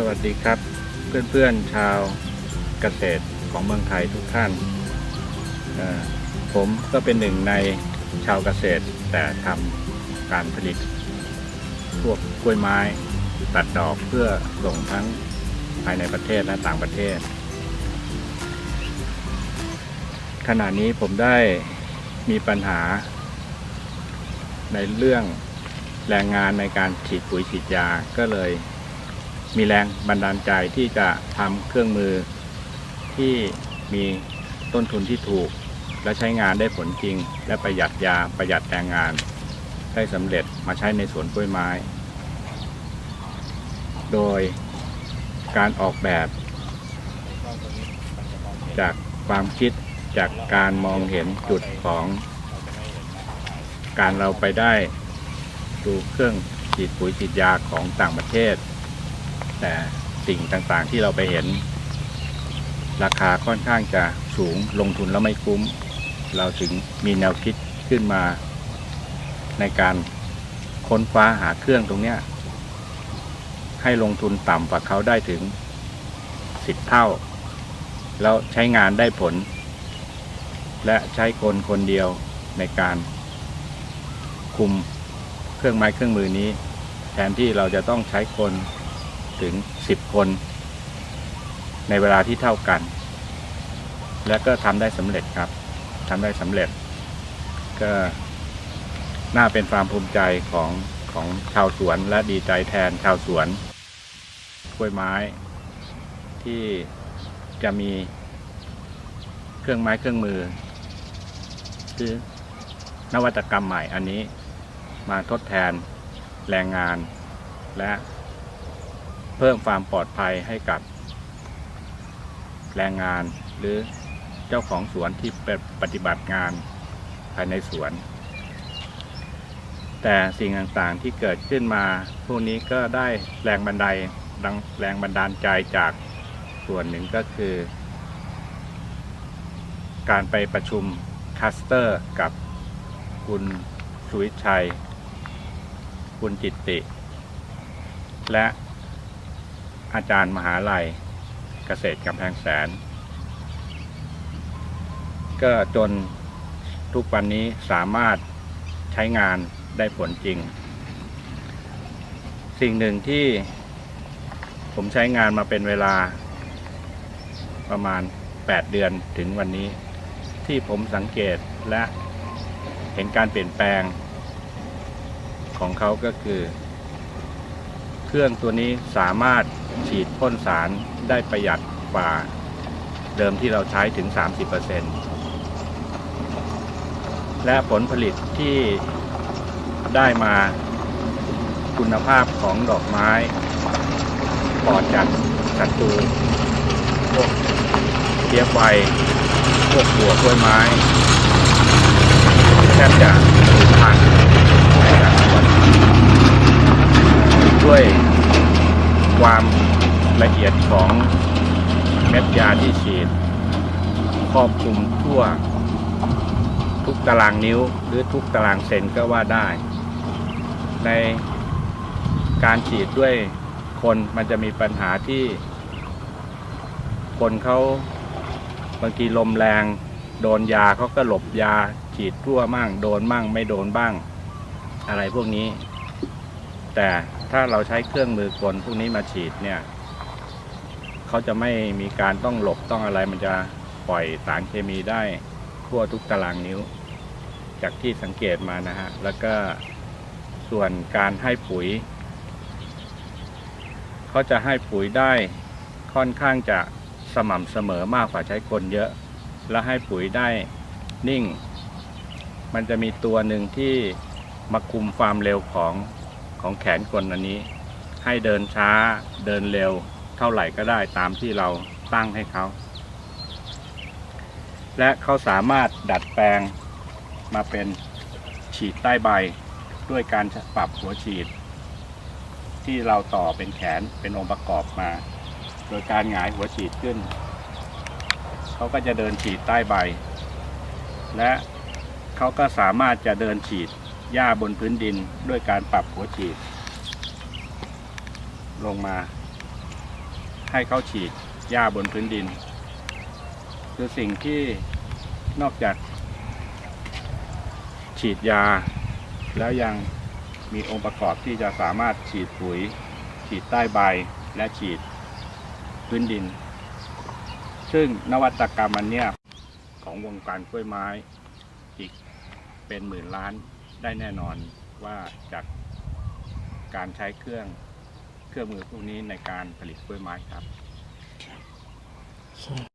สวัสดีครับ เพื่อนๆชาวเกษตรของเมืองไทยทุกท่าน ผมก็เป็นหนึ่งในชาวเกษตรแต่ทำการผลิต พวกกล้วยไม้ตัดดอกเพื่อส่งทั้งภายในประเทศและต่างประเทศ ขณะนี้ผมได้มีปัญหา ในเรื่องแรงงานในการฉีดปุ๋ยฉีดยาก็เลย มีแรงบันดาลใจที่จะทำเครื่องมือที่มีต้นทุนที่ถูก และใช้งานได้ผลจริง และประหยัดยาประหยัดแรงงาน ได้สำเร็จมาใช้ในสวนกล้วยไม้ โดยการออกแบบจากความคิดจากการมองเห็นจุดของ การเราไปได้ดูเครื่องฉีดปุ๋ยฉีดยาของต่างประเทศ แต่สิ่งต่างๆที่เราไปเห็น ราคาค่อนข้างจะสูงลงทุนแล้วไม่คุ้ม เราถึงมีแนวคิดขึ้นมา ในการค้นคว้าหาเครื่องตรงเนี้ยให้ลงทุนต่ำกว่าเขาได้ถึงสิบเท่า แล้วใช้งานได้ผล และใช้คนคนเดียวในการคุมเครื่องไม้เครื่องมือนี้ แทนที่เราจะต้องใช้คน ถึง 10 คน ในเวลาที่เท่ากัน และก็ทำได้สำเร็จครับทำได้สำเร็จ ก็น่าเป็นความภูมิใจของของชาวสวนและดีใจแทนชาวสวนกล้วยไม้ ที่จะมีเครื่องไม้เครื่องมือ คือนวัตกรรมใหม่อันนี้มาทดแทนแรงงานและ เพิ่มความปลอดภัยให้กับ แรงงานหรือเจ้าของสวนที่ปฏิบัติงานภายในสวน แต่สิ่งต่างๆที่เกิดขึ้นมาพวกนี้ก็ได้แรงบันไดแรงบันดาลใจจากส่วนหนึ่งก็คือ การไปประชุมคัสเตอร์กับคุณสุวิชัย คุณจิตติ และ อาจารย์มหาลัยเกษตรกำแพงแสน ก็จนทุกวันนี้สามารถใช้งานได้ผลจริง สิ่งหนึ่งที่ผมใช้งานมาเป็นเวลาประมาณ 8 เดือนถึงวันนี้ ที่ผมสังเกตและเห็นการเปลี่ยนแปลงของเขาก็คือ เครื่องตัวนี้สามารถ ฉีดพ่นสารได้ประหยัดกว่าเดิมที่เราใช้ถึง 30%และผลผลิตที่ได้มาคุณภาพของดอกไม้ปลอดจากศัตรูพวกเทียบไฟพวกหัวกล้วยไม้แทบจะสูญพันธุ์ในแต่ละวันด้วยความ ละเอียดของเม็ดยาที่ฉีดครอบคลุมทั่ว ทุกตารางนิ้วหรือทุกตารางเซนก็ว่าได้ ในการฉีดด้วยคนมันจะมีปัญหาที่ คนเขาบางทีลมแรง โดนยาเขาก็หลบยาฉีดทั่วมั่ง โดนมั่งไม่โดนบ้าง อะไรพวกนี้ แต่ถ้าเราใช้เครื่องมือกลพวกนี้มาฉีดเนี่ย เขาจะไม่มีการต้องหลบต้องอะไรมันจะปล่อยสารเคมีได้ทั่วทุกตารางนิ้ว จากที่สังเกตมานะฮะ แล้วก็ส่วนการให้ปุ๋ย เขาจะให้ปุ๋ยได้ค่อนข้างจะสม่ำเสมอมากกว่าใช้คนเยอะ และให้ปุ๋ยได้นิ่ง มันจะมีตัวหนึ่งที่มาคุมความเร็วของของแขนกลอันนี้ ให้เดินช้าเดินเร็ว เท่าไหร่ก็ได้ตามที่เราตั้งให้เขา และเขาสามารถดัดแปลงมาเป็นฉีดใต้ใบด้วยการปรับหัวฉีด ที่เราต่อเป็นแขนเป็นองค์ประกอบมา โดยการหงายหัวฉีดขึ้น เขาก็จะเดินฉีดใต้ใบ และเขาก็สามารถจะเดินฉีดหญ้าบนพื้นดินด้วยการปรับหัวฉีด ลงมา ให้เขาฉีดหญ้าบนพื้นดิน คือสิ่งที่นอกจาก ฉีดยา แล้วยังมีองค์ประกอบที่จะสามารถฉีดปุ๋ย ฉีดใต้ใบและฉีดพื้นดิน ซึ่งนวัตกรรมอันเนี้ยของวงการกล้วยไม้อีกเป็นหมื่นล้านได้แน่นอนว่าจากการใช้เครื่อง รื่องมือพวกนี้ในการผลิตกล้วยไม้ครับ